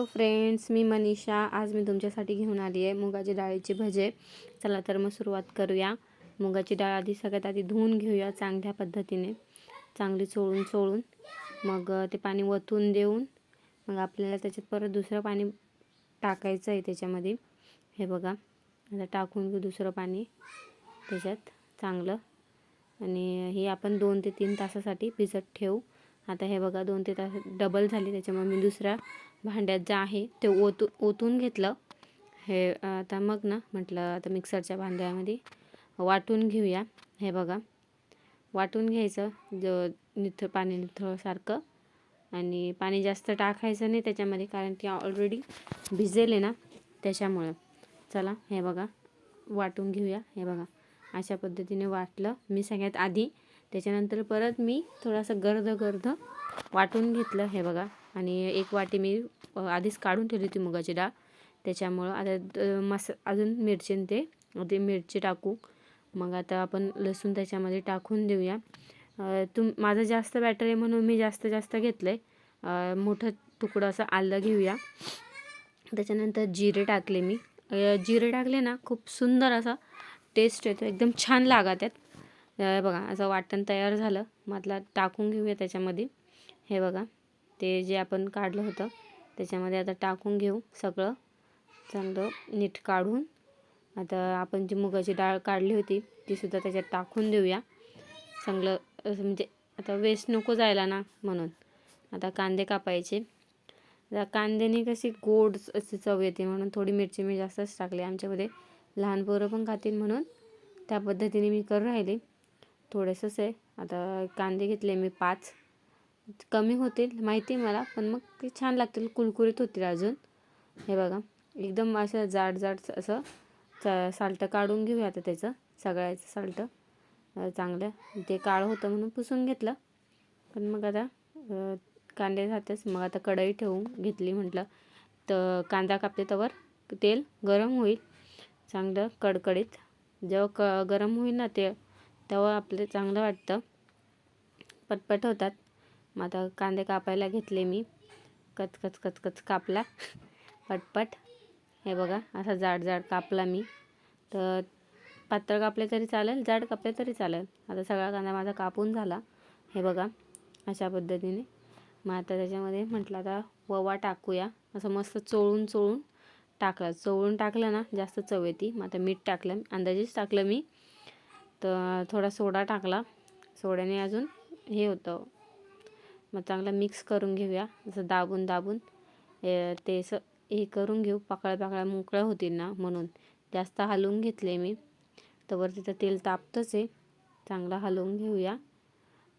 Hello friends मी मनीषा आज मी तुमच्यासाठी घेऊन आली आहे मुगाची डाळीचे भजे. चला तर मग सुरुवात करूया. मुगाची डाळ आधी सगळ्यात आधी धुवून घेऊया चांगल्या पद्धतीने. चांगली चोळून चोळून. मग ते पाणी वतून देऊन मग आपल्याला त्याच्यात परत दुसरं पाणी टाकायचं आहे त्याच्यामध्ये. हे बघा आता टाकून घेऊ दुसरं पाणी त्याच्यात चांगलं. आणि हे आपण दोन ते तीन तासासाठी भिजत ठेवू. आता हे बघा दोन ते तास डबल झाली. त्याच्यामुळे मी दुसऱ्या भांड्यात जे आहे ते ओतू ओतून घेतलं. हे आता मग ना म्हटलं आता मिक्सरच्या भांड्यामध्ये वाटून घेऊया. हे बघा वाटून घ्यायचं. ज निथळ पाणी निथळसारखं. आणि पाणी जास्त टाकायचं नाही त्याच्यामध्ये कारण की ऑलरेडी भिजेल आहे ना त्याच्यामुळं. चला हे बघा वाटून घेऊया. हे बघा अशा पद्धतीने वाटलं. मी सगळ्यात आधी त्याच्यानंतर परत मी थोडासा गर्द गर्द वाटून घेतलं हे बघा. आणि एक वाटी मी आधीच काढून ठेवली होती मुगाची डाळ. त्याच्यामुळं आता मस अजून मिरची ते ते मिरची टाकू. मग आता आपण लसूण त्याच्यामध्ये टाकून देऊया. तुम माझं जास्त बॅटर आहे म्हणून मी जास्त जास्त घेतलं आहे मोठं तुकडं असं आलं घेऊया. त्याच्यानंतर जिरे टाकले मी. जिरे टाकले ना खूप सुंदर असा टेस्ट येतो. एकदम छान लागा आहेत बघा असं वाटण तयार झालं. मधला टाकून घेऊया त्याच्यामध्ये. हे बघा ते जे आपण काढलं होतं त्याच्यामध्ये आता टाकून घेऊ सगळं. चांगलं नीट काढून. आता आपण जी मुगाची डाळ काढली होती तीसुद्धा त्याच्यात टाकून देऊया. चांगलं म्हणजे आता वेस्ट नको जायला ना म्हणून. आता कांदे कापायचे. आता कांद्याने कशी गोड अशी चव येते म्हणून थोडी मिरची मी जास्तच टाकली. आमच्यामध्ये लहान पोरं पण खातील म्हणून. त्या पद्धतीने मी करून राहिली. थोडंसंच आहे. आता कांदे घेतले मी पाच. कमी होतील माहिती आहे मला पण मग ते छान लागतील कुरकुरीत होतील अजून. हे बघा एकदम असं जाड जाड असं च साल्टं काढून घेऊया आता त्याचं सगळ्याचं साल्टं. चांगलं. ते काळं होतं म्हणून पुसून घेतलं. पण मग आता कांदे राहतेच. मग आता कढई ठेवून घेतली म्हटलं. तर कांदा कापते तवर. तेल गरम होईल. चांगलं कडकडीत. जेव्हा क गरम होईल ना ते तेव्हा आपलं चांगलं वाटतं. पटपट होतात. मग आता कांदे कापायला घेतले मी. कच कच कच कच कापला. पटपट. हे बघा असा जाड जाड कापला मी. तर पातळ कापले तरी चालेल जाड कापले तरी चालेल. आता सगळा कांदा माझा कापून झाला. हे बघा अशा पद्धतीने. मग आता त्याच्यामध्ये म्हटलं आता ववा टाकूया. असं मस्त चोळून चोळून टाकला. चोळून टाकलं ना जास्त चव येते. मग आता मीठ टाकलं. अंदाजेच टाकलं मी. तर थोडा सोडा टाकला. सोड्याने अजून हे होतं. मग चांगलं मिक्स करून घेऊया. असं दाबून दाबून ते असं हे करून घेऊ. पाकळ्या पाकळ्या मोकळ्या होतील ना म्हणून. जास्त हलवून घेतले मी. तर तिथं तेल तापतंच आहे. चांगलं हलवून घेऊया.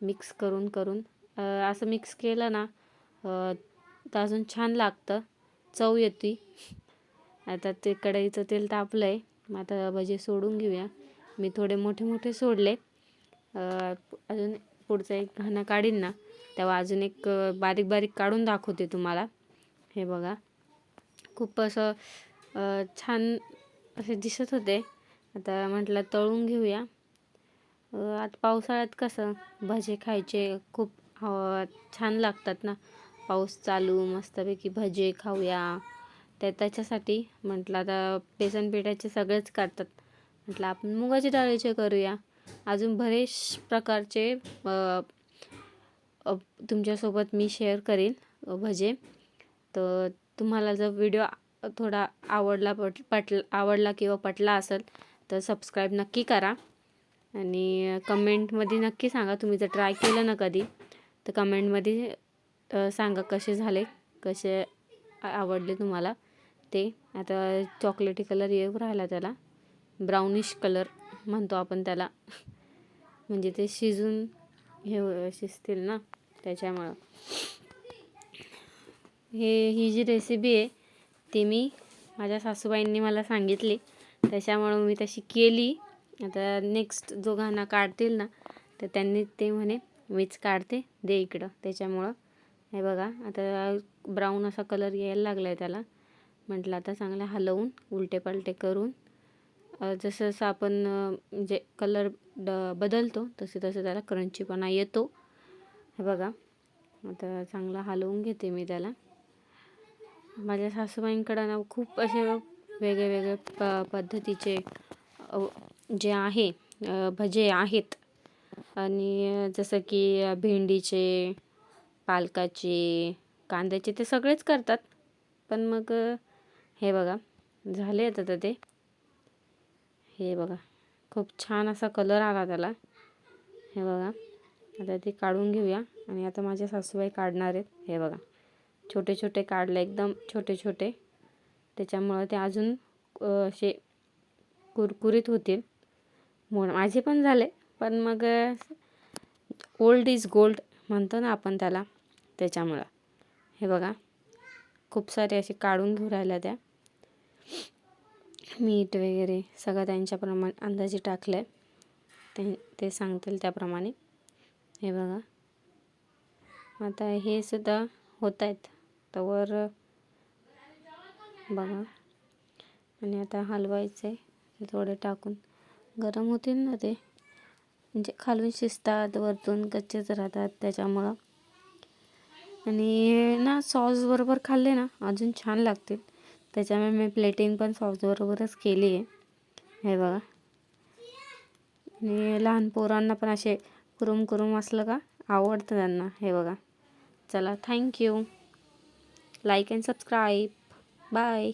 मिक्स करून करून. असं मिक्स केलं ना तर अजून छान लागतं. चव येते. आता ते कढईचं तेल तापलं आहे मग आता भजे सोडून घेऊया. मी थोडे मोठे मोठे सोडले. अजून पुढचं एक घाणं काढीन ना. तेव्हा अजून एक बारीक बारीक काढून दाखवते तुम्हाला. हे बघा. खूप असं छान असे दिसत होते. आता म्हटलं तळून घेऊया. आता पावसाळ्यात कसं भजे खायचे खूप छान लागतात ना. पाऊस चालू मस्तपैकी भजे खाऊया. त्या त्याच्यासाठी म्हटलं आता बेसन पिठाचे सगळेच काढतात म्हटलं आपण मुगाच्या डाळीचे करूया. अजून बरेच प्रकारचे तुमच्यासोबत मी शेअर करेन भजे. तर तुम्हाला जर व्हिडिओ थोडा आवडला पट पटला आवडला किंवा पटला असेल तर सबस्क्राईब नक्की करा. आणि कमेंटमध्ये नक्की सांगा तुम्ही जर ट्राय केलं ना कधी तर कमेंटमध्ये सांगा कसे झाले कसे आवडले तुम्हाला ते. आता चॉकलेटी कलर येऊ राहिला त्याला. ब्राउनिश कलर म्हणतो आपण त्याला. म्हणजे ते शिजून हे शिजतील ना त्याच्यामुळं. हे ही जी रेसिपी आहे ती मी माझ्या सासूबाईंनी मला सांगितली. त्याच्यामुळं मी तशी केली. आता नेक्स्ट जो घाणा काढतील ना तर त्यांनी ते म्हणे मीच काढते दे इकडं. त्याच्यामुळं हे बघा आता ब्राऊन असा कलर यायला लागला आहे त्याला. म्हटलं आता चांगलं हलवून उलटे पालटे करून जसं जसं आपण म्हणजे कलर ड बदलतो तसे तसं त्याला क्रंचीपणा येतो. हे बघा आता चांगला हलवून घेते मी त्याला. माझ्या सासूबाईंकडं ना खूप असे वेगळे वेगळे प पद्धतीचे जे आहे भजे आहेत. आणि जसं की भेंडीचे पालकाचे कांद्याचे ते सगळेच करतात. पण मग हे बघा झाले आता ते. हे बघा खूप छान असा कलर आला त्याला. हे बघा आता ते काढून घेऊया. आणि आता माझ्या सासूबाई काढणार आहेत. हे बघा छोटे छोटे काढले एकदम छोटे छोटे. त्याच्यामुळं ते अजून असे कुरकुरीत होतील. म्हणून माझे पण झाले पण मग ओल्ड इज गोल्ड म्हणतो ना आपण त्याला त्याच्यामुळं. हे बघा खूप सारे असे काढून घेऊ राहिल्या त्या. मीठ वगैरे सगळं त्यांच्याप्रमाणे अंदाजे टाकलं आहे ते ते सांगतील त्याप्रमाणे. हे बघा. आता हे सुद्धा होत आहेत तवर बघा. आणि आता हलवायचं आहे ते थोडे टाकून. गरम होतील ना ते? म्हणजे खालून शिजतात वरतून कच्चेच राहतात त्याच्यामुळं. आणि ना सॉसबरोबर खाल्ले ना अजून छान लागतील. त्याच्यामुळे मी प्लेटिंग पण सॉसबरोबरच केली आहे. हे बघा. आणि लहान पोरांना पण असे कुरुम कुरुम असलं का आवडतं त्यांना. हे बघा. चला thank you like and subscribe bye